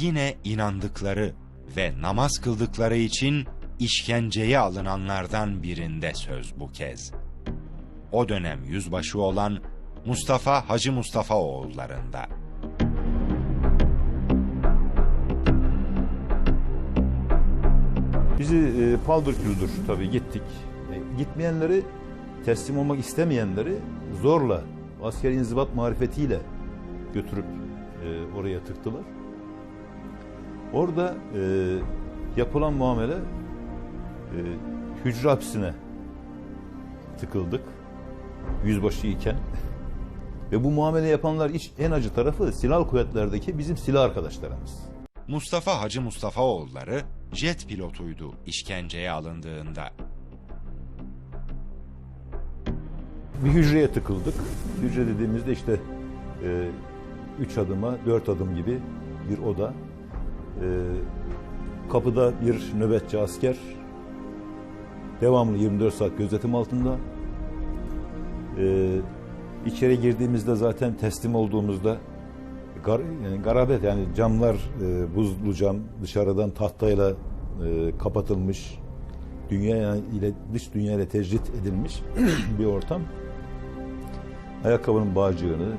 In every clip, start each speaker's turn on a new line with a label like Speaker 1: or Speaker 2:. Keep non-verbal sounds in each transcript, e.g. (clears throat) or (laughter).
Speaker 1: yine inandıkları ve namaz kıldıkları için işkenceye alınanlardan birinde söz bu kez. O dönem yüzbaşı olan Mustafa Hacı Mustafa oğullarında.
Speaker 2: Bizi e, paldır küldür tabii gittik. E, gitmeyenleri, teslim olmak istemeyenleri zorla askeri inzibat marifetiyle götürüp e, oraya tıktılar. Orada e, yapılan muamele e, hücre hapsine tıkıldık. Yüzbaşı iken. Ve bu muamele yapanlar iç, en acı tarafı silahlı kuvvetlerdeki bizim silah arkadaşlarımız.
Speaker 1: Mustafa Hacı Mustafa oğulları jet pilotuydu işkenceye alındığında.
Speaker 2: Bir hücreye tıkıldık. Hücre dediğimizde işte e, üç adıma dört adım gibi bir oda. E, kapıda bir nöbetçi asker. Devamlı 24 saat gözetim altında. E, içeri girdiğimizde zaten teslim olduğumuzda gar, yani garabet yani camlar e, buzlu cam dışarıdan tahtayla e, kapatılmış dünya ile dış dünya ile tecrit edilmiş (clears throat) bir ortam. Ayakkabının bağcığını,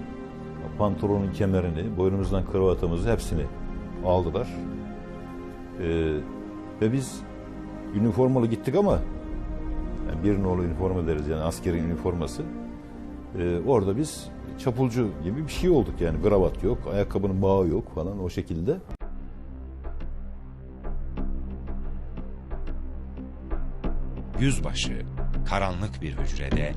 Speaker 2: pantolonun kemerini, boynumuzdan kravatımızı hepsini aldılar. Ee, ve biz üniformalı gittik ama yani bir nolu üniforma deriz yani askerin üniforması. Ee, orada biz çapulcu gibi bir şey olduk yani kravat yok, ayakkabının bağı yok falan o şekilde.
Speaker 1: Yüzbaşı karanlık bir hücrede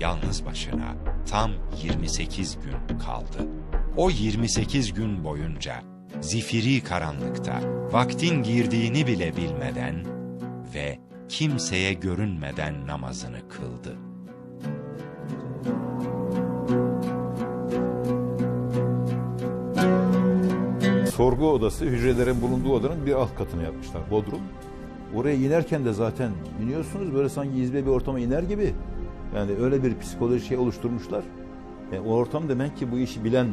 Speaker 1: yalnız başına tam 28 gün kaldı. O 28 gün boyunca zifiri karanlıkta vaktin girdiğini bile bilmeden ve kimseye görünmeden namazını kıldı.
Speaker 2: Sorgu odası hücrelerin bulunduğu odanın bir alt katını yapmışlar. Bodrum. Oraya inerken de zaten iniyorsunuz böyle sanki izbe bir ortama iner gibi. Yani öyle bir psikoloji şey oluşturmuşlar. E, o ortam demek ki bu işi bilen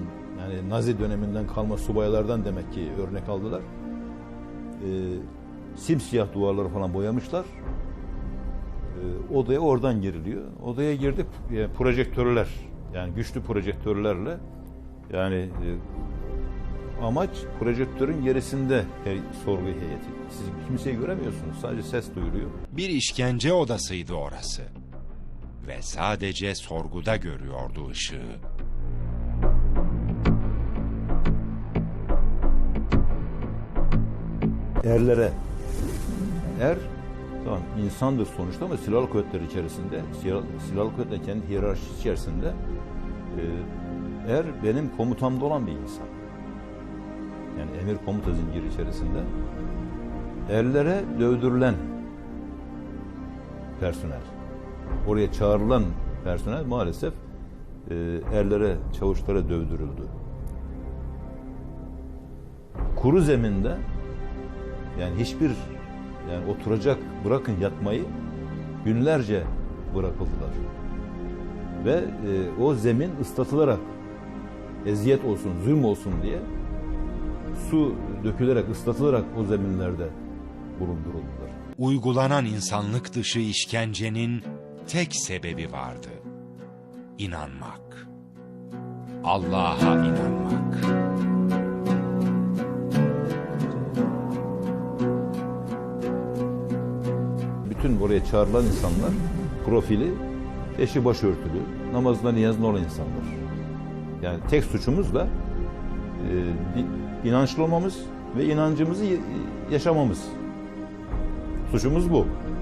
Speaker 2: yani Nazi döneminden kalma subaylardan demek ki örnek aldılar. E, simsiyah duvarları falan boyamışlar. E, odaya oradan giriliyor. Odaya girdik e, projektörler yani güçlü projektörlerle yani e, amaç projektörün gerisinde her sorgu heyeti. Siz kimseyi göremiyorsunuz. Sadece ses duyuluyor.
Speaker 1: Bir işkence odasıydı orası. Ve sadece sorguda görüyordu ışığı.
Speaker 2: Erlere er tamam insandır sonuçta ama silahlı kuvvetler içerisinde silah, silahlı kuvvetler kendi hiyerarşisi içerisinde e, er benim komutamda olan bir insan. Yani emir komuta zinciri içerisinde erlere dövdürülen personel. Oraya çağrılan personel maalesef e, erlere, çavuşlara dövdürüldü. Kuru zeminde yani hiçbir yani oturacak bırakın yatmayı günlerce bırakıldılar. Ve e, o zemin ıslatılarak eziyet olsun, zulüm olsun diye su dökülerek, ıslatılarak o zeminlerde bulunduruldular.
Speaker 1: Uygulanan insanlık dışı işkencenin tek sebebi vardı. İnanmak. Allah'a inanmak.
Speaker 2: Bütün oraya çağrılan insanlar profili eşi başörtülü, namazında niyazında olan insanlar. Yani tek suçumuz da e, inançlı olmamız ve inancımızı yaşamamız. Suçumuz bu.